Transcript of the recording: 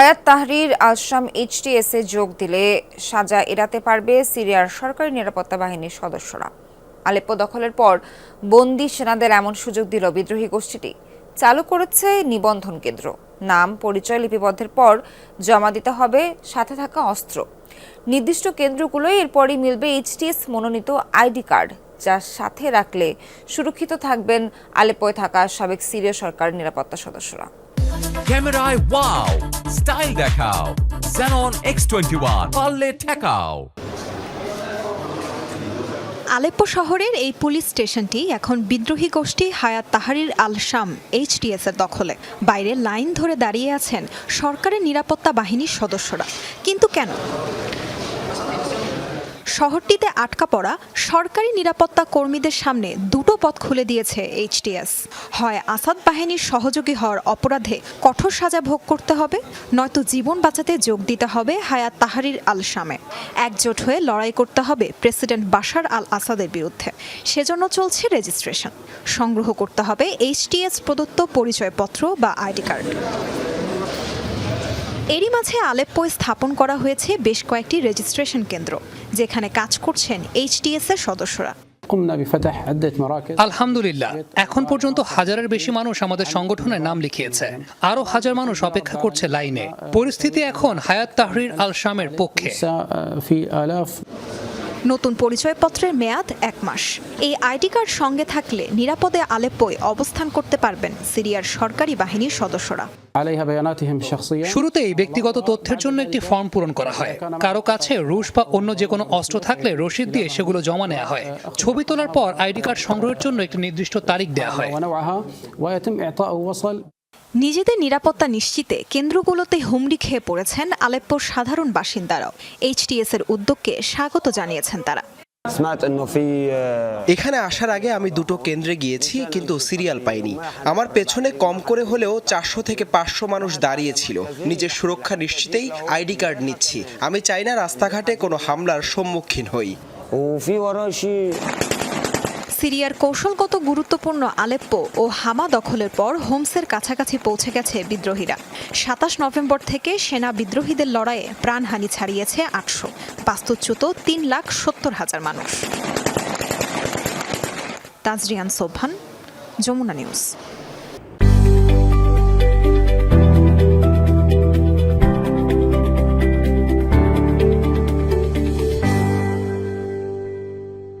হায়াত Tahrir HTS এ যোগ দিলে সাজা এড়াতে পারবে সিরিয়ার সরকারি নিরাপত্তা বাহিনীর সদস্যরা। আলেপ্পো দখলের পর বন্দি সেনাদের এমন সুযোগ দিল বিদ্রোহী গোষ্ঠীটি। চালু করেছে নিবন্ধন কেন্দ্র। নাম পরিচয় লিপিবদ্ধের পর জমা দিতে হবে সাথে থাকা অস্ত্র। নির্দিষ্ট কেন্দ্রগুলোই এরপরই মিলবে এইচটিএস মনোনীত আইডি কার্ড, যা সাথে রাখলে সুরক্ষিত থাকবেন আলেপ্পোয় থাকা সাবেক সিরীয় সরকার নিরাপত্তা সদস্যরা। ক্যামেরায় ওয়াও স্টাইল দেখাও। Xenon X21 পারলে ঠেকাও। আলেপ্পো শহরের এই পুলিশ স্টেশনটি এখন বিদ্রোহী গোষ্ঠী হায়াত তাহারির আল শাম এইচটিএস এর দখলে। বাইরে লাইন ধরে দাঁড়িয়ে আছেন সরকারের নিরাপত্তা বাহিনীর সদস্যরা। কিন্তু কেন? শহরটিতে আটকা পড়া সরকারি নিরাপত্তা কর্মীদের সামনে দুটো পথ খুলে দিয়েছে এইচটিএস হয় আসাদ বাহিনীর সহযোগী হওয়ার অপরাধে কঠোর সাজা ভোগ করতে হবে, নয়তো জীবন বাঁচাতে যোগ দিতে হবে হায়াত তাহারির আল শামে একজোট হয়ে লড়াই করতে হবে প্রেসিডেন্ট বাশার আল আসাদের বিরুদ্ধে। সেজন্য চলছে রেজিস্ট্রেশন। সংগ্রহ করতে হবে এইচটিএস প্রদত্ত পরিচয়পত্র বা আইডি কার্ড। এরই মাঝে আলেপ্পোয় স্থাপন করা হয়েছে বেশ কয়েকটি রেজিস্ট্রেশন কেন্দ্র। যেখানে কাজ করছেন এইচডিএস এর সদস্যরা আলহামদুলিল্লাহ এখন পর্যন্ত হাজারের বেশি মানুষ আমাদের সংগঠনের নাম লিখিয়েছে। আরও হাজার মানুষ অপেক্ষা করছে লাইনে। পরিস্থিতি এখন হায়াত তাহরির আল শামের পক্ষে। নতুন পরিচয়পত্রের মেয়াদ এক মাস। এই আইডি কার্ড সঙ্গে থাকলে নিরাপদে আলেপ্পোয় অবস্থান করতে পারবেন সিরিয়ার সরকারি বাহিনীর সদস্যরা। শুরুতেই ব্যক্তিগত তথ্যের জন্য একটি ফর্ম পূরণ করা হয়। কারও কাছে রুশ বা অন্য যে কোনো অস্ত্র থাকলে রসিদ দিয়ে সেগুলো জমা নেওয়া হয়। ছবি তোলার পর আইডি কার্ড সংগ্রহের জন্য একটি নির্দিষ্ট তারিখ দেওয়া হয়। নিজেদের নিরাপত্তা নিশ্চিতে কেন্দ্রগুলোতে হুমড়ি খেয়ে পড়েছেন আলেপ্পোর সাধারণ বাসিন্দারাও। এইচটিএস এর উদ্যোগকে স্বাগত জানিয়েছেন তারা। এখানে আসার আগে আমি দুটো কেন্দ্রে গিয়েছি কিন্তু সিরিয়াল পাইনি। আমার পেছনে কম করে হলেও চারশো থেকে পাঁচশো মানুষ দাঁড়িয়েছিল। নিজের সুরক্ষা নিশ্চিতেই আইডি কার্ড নিচ্ছি। আমি চাই না রাস্তাঘাটে কোনো হামলার সম্মুখীন হই। সিরিয়ার কৌশলগত গুরুত্বপূর্ণ আলেপ্পো ও হামা দখলের পর হোমসের কাছাকাছি পৌঁছে গেছে বিদ্রোহীরা। সাতাশ নভেম্বর থেকে সেনা বিদ্রোহীদের লড়াইয়ে প্রাণহানি ছাড়িয়েছে আটশো। বাস্তুচ্যুত তিন লাখ সত্তর হাজার মানুষ। তাজরিয়ান সোভান যমুনা নিউজ।